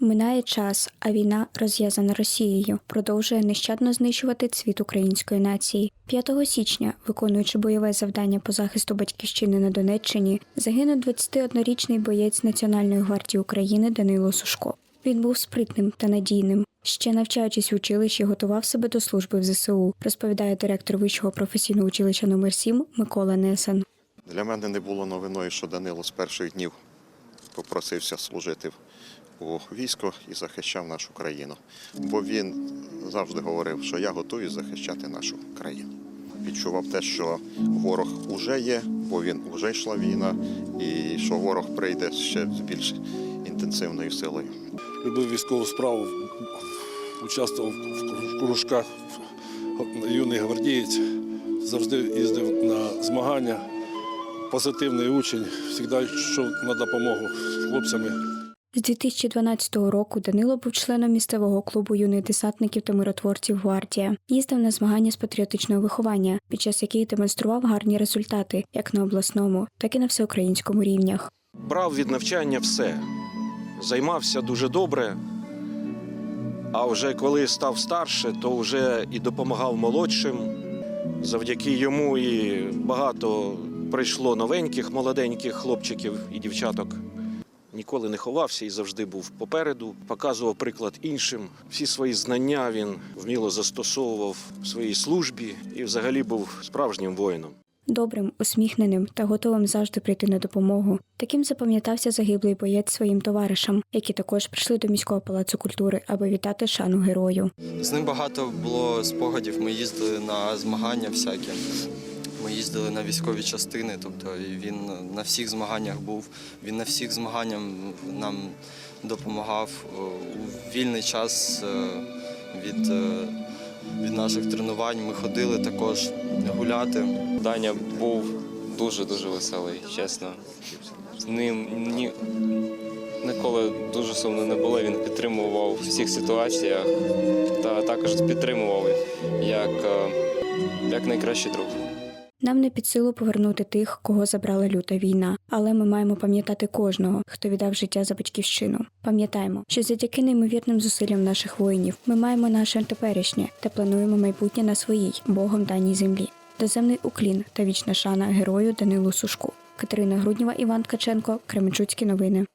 Минає час, а війна, розв'язана Росією, продовжує нещадно знищувати цвіт української нації. 5 січня, виконуючи бойове завдання по захисту батьківщини на Донеччині, загинув 21-річний боєць Національної гвардії України Данило Сушко. Він був спритним та надійним. Ще навчаючись в училищі, готував себе до служби в ЗСУ, розповідає директор вищого професійного училища номер 7 Микола Несен. Для мене не було новиною, що Данило з перших днів попросився служити у військо і захищав нашу країну. Бо він завжди говорив, що я готую захищати нашу країну. Відчував те, що ворог уже є, бо він вже йшла війна, і що ворог прийде ще з більш інтенсивною силою. любив військову справу, участвував в кружках юний гвардієць, завжди їздив на змагання. Позитивний учень, завжди йшов на допомогу хлопцями. З 2012 року Данило був членом місцевого клубу юних десантників та миротворців Гвардія. Їздив на змагання з патріотичного виховання, під час яких демонстрував гарні результати як на обласному, так і на всеукраїнському рівнях. брав від навчання все, займався дуже добре. А вже коли став старше, то вже і допомагав молодшим. Завдяки йому і багато прийшло новеньких, молоденьких хлопчиків і дівчаток. Ніколи не ховався і завжди був попереду, показував приклад іншим. Всі свої знання він вміло застосовував в своїй службі і взагалі був справжнім воїном. Добрим, усміхненим та готовим завжди прийти на допомогу. Таким запам'ятався загиблий боєць своїм товаришам, які також прийшли до міського палацу культури, аби вітати шану герою. З ним багато було спогадів. Ми їздили на змагання всякі. Ми їздили на військові частини, тобто він на всіх змаганнях був. Він на всіх змаганнях нам допомагав у вільний час е, від, е, від наших тренувань. Ми ходили також гуляти. Даня був дуже-дуже веселий, чесно. З ним ні, ніколи дуже сумно не було. Він підтримував в всіх ситуаціях та також підтримував як, е, як найкращий друг. Нам не під силу повернути тих, кого забрала люта війна, але ми маємо пам'ятати кожного, хто віддав життя за батьківщину. Пам'ятаємо, що завдяки неймовірним зусиллям наших воїнів ми маємо наше теперішнє та плануємо майбутнє на своїй Богом даній землі. Доземний уклін та вічна шана герою Данилу Сушку. Катерина Груднєва, Іван Ткаченко, Кременчуцькі новини.